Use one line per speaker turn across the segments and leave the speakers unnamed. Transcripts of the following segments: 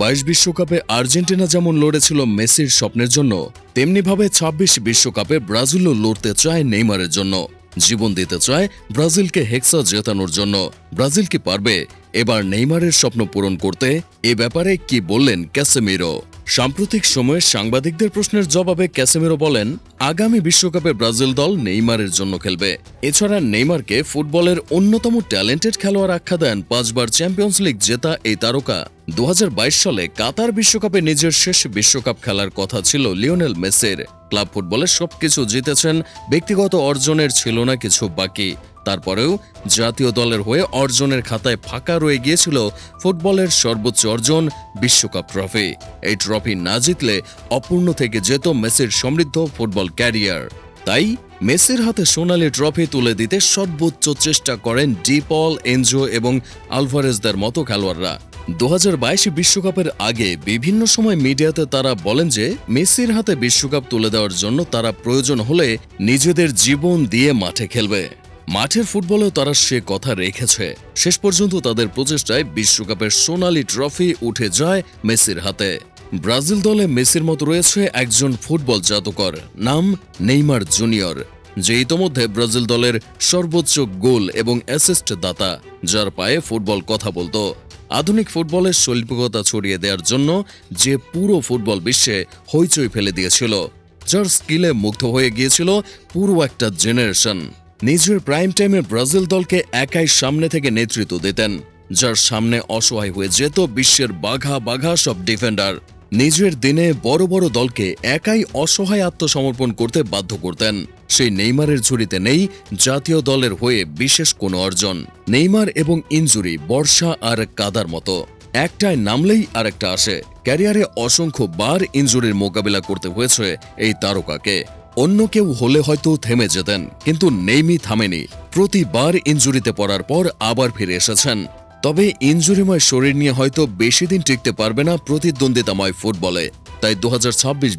বাইশ বিশ্বকাপে আর্জেন্টিনা যেমন লড়েছিল মেসির স্বপ্নের জন্য, তেমনিভাবে ২৬ বিশ্বকাপে ব্রাজিলও লড়তে চায় নেইমারের জন্য। জীবন দিতে চায় ব্রাজিলকে হেক্সা জেতানোর জন্য। ব্রাজিল কি পারবে? এবার নেইমারের স্বপ্ন পূরণ করতে এ ব্যাপারে কি বললেন ক্যাসেমিরো? সাম্প্রতিক সময়ে সাংবাদিকদের প্রশ্নের জবাবে ক্যাসেমিরো বলেন, আগামী বিশ্বকাপে ব্রাজিল দল নেইমারের জন্য খেলবে। এছাড়া নেইমারকে ফুটবলের অন্যতম ট্যালেন্টেড খেলোয়াড় আখ্যা দেন পাঁচবার চ্যাম্পিয়ন্স লিগ জেতা এই তারকা। দু হাজার বাইশ সালে কাতার বিশ্বকাপে নিজের শেষ বিশ্বকাপ খেলার কথা ছিল লিওনেল মেসির। ক্লাব ফুটবলে সবকিছু জিতেছেন, ব্যক্তিগত অর্জনের ছিল না কিছু বাকি। তারপরেও জাতীয় দলের হয়ে অর্জনের খাতায় ফাঁকা রয়ে গিয়েছিল ফুটবলের সর্বোচ্চ অর্জন বিশ্বকাপ ট্রফি। এই ট্রফি না জিতলে অপূর্ণ থেকে যেত মেসির সমৃদ্ধ ফুটবল ক্যারিয়ার। তাই মেসির হাতে সোনালি ট্রফি তুলে দিতে সর্বোচ্চ চেষ্টা করেন ডিপল এনজো এবং আলভারেজদের মতো খেলোয়াড়রা। দু বিশ্বকাপের আগে বিভিন্ন সময় মিডিয়াতে তারা বলেন যে, মেসির হাতে বিশ্বকাপ তুলে দেওয়ার জন্য তারা প্রয়োজন হলে নিজেদের জীবন দিয়ে মাঠে খেলবে। মাঠের ফুটবলেও তারা সে কথা রেখেছে। শেষ পর্যন্ত তাদের প্রচেষ্টায় বিশ্বকাপের সোনালি ট্রফি উঠে যায় মেসির হাতে। ব্রাজিল দলে মেসির মতো রয়েছে একজন ফুটবল জাদুকর, নাম নেইমার জুনিয়র, যে ইতোমধ্যে ব্রাজিল দলের সর্বোচ্চ গোল এবং অ্যাসিস্ট দাতা যার পায়ে ফুটবল কথা বলতো। আধুনিক ফুটবলের শৈল্পিকতা ছড়িয়ে দেওয়ার জন্য যে পুরো ফুটবল বিশ্বে হইচই ফেলে দিয়েছিল, যার স্কিলে মুগ্ধ হয়ে গিয়েছিল পুরো একটা জেনারেশন। নিজের প্রাইম টাইমে ব্রাজিল দলকে একাই সামনে থেকে নেতৃত্ব দিতেন, যার সামনে অসহায় হয়ে যেত বিশ্বের বাঘা বাঘা সব ডিফেন্ডার নিজের দিনে বড় বড় দলকে একাই অসহায় আত্মসমর্পণ করতে বাধ্য করতেন। সেই নেইমারের ঝুড়িতে নেই জাতীয় দলের হয়ে বিশেষ কোনো অর্জন। নেইমার এবং ইনজুরি বর্ষা আর কাদার মতো। একটায় নামলেই আরেকটা আসে। ক্যারিয়ারে অসংখ্য বার ইনজুরির মোকাবিলা করতে হয়েছে এই তারকাকে। অন্য কেউ হলে হয়তো থেমে যেতেন, কিন্তু নেইমি থামেনি। প্রতিবার ইনজুরিতে পড়ার পর আবার ফিরে এসেছেন। তবে ইনজুরিময় শরীর নিয়ে হয়তো বেশি দিন টিকতে পারবে না প্রতিদ্বন্দ্বিতাময় ফুটবলে। তাই দু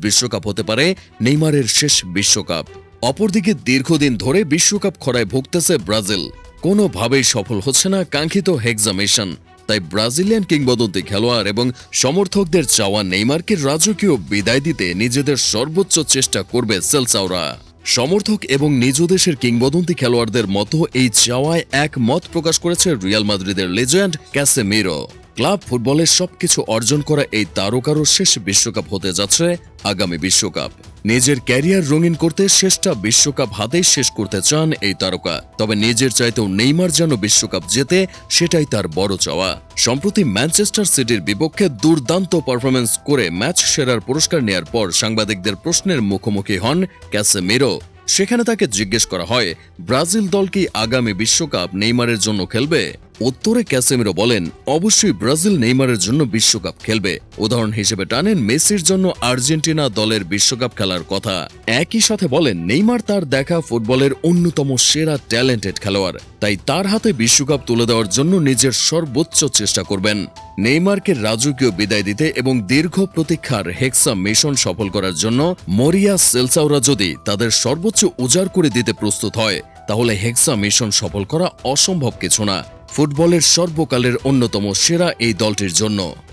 বিশ্বকাপ হতে পারে নেইমারের শেষ বিশ্বকাপ। অপরদিকে দীর্ঘদিন ধরে বিশ্বকাপ খরায় ভুগতেছে ব্রাজিল। কোনোভাবেই সফল হচ্ছে না কাঙ্ক্ষিত হেক্সামেশন। তাই ব্রাজিলিয়ান কিংবদন্তি খেলোয়াড় এবং সমর্থকদের চাওয়া নেইমারকে রাজকীয় বিদায় দিতে নিজেদের সর্বোচ্চ চেষ্টা করবে সেলসাওরা। সমর্থক এবং নিজ দেশের কিংবদন্তি খেলোয়াড়দের মতো এই চাওয়ায় এক মত প্রকাশ করেছে রিয়াল মাদ্রিদের লেজেন্ড ক্যাসেমিরো। ক্লাব ফুটবলের সবকিছু অর্জন করা এই তারকারও শেষ বিশ্বকাপ হতে যাচ্ছে আগামী বিশ্বকাপ। নিজের ক্যারিয়ার রঙিন করতে শেষটা বিশ্বকাপ হাতেই শেষ করতে চান এই তারকা। তবে নিজের চাইতেও নেইমার যেন বিশ্বকাপ জেতে, সেটাই তার বড় চাওয়া। সম্প্রতি ম্যানচেস্টার সিটির বিপক্ষে দুর্দান্ত পারফরমেন্স করে ম্যাচ সেরার পুরস্কার নেয়ার পর সাংবাদিকদের প্রশ্নের মুখোমুখি হন ক্যাসেমিরো। সেখানে তাকে জিজ্ঞেস করা হয়, ব্রাজিল দল কি আগামী বিশ্বকাপ নেইমারের জন্য খেলবে? উত্তরে ক্যাসেমিরো বলেন, অবশ্যই ব্রাজিল নেইমারের জন্য বিশ্বকাপ খেলবে। উদাহরণ হিসেবে টানেন মেসির জন্য আর্জেন্টিনা দলের বিশ্বকাপ খেলার কথা। একই সাথে বলেন, নেইমার তার দেখা ফুটবলের অন্যতম সেরা ট্যালেন্টেড খেলোয়াড়। তাই তার হাতে বিশ্বকাপ তুলে দেওয়ার জন্য নিজের সর্বোচ্চ চেষ্টা করবেন। নেইমারকে রাজকীয় বিদায় দিতে এবং দীর্ঘ প্রতীক্ষার হেক্সা মিশন সফল করার জন্য মরিয়া সেলসাওরা যদি তাদের সর্বোচ্চ উজাড় করে দিতে প্রস্তুত হয়, তাহলে হেক্সা মিশন সফল করা অসম্ভব কিছু না। ফুটবলের সর্বকালের অন্যতম সেরা এই দলটির জন্য।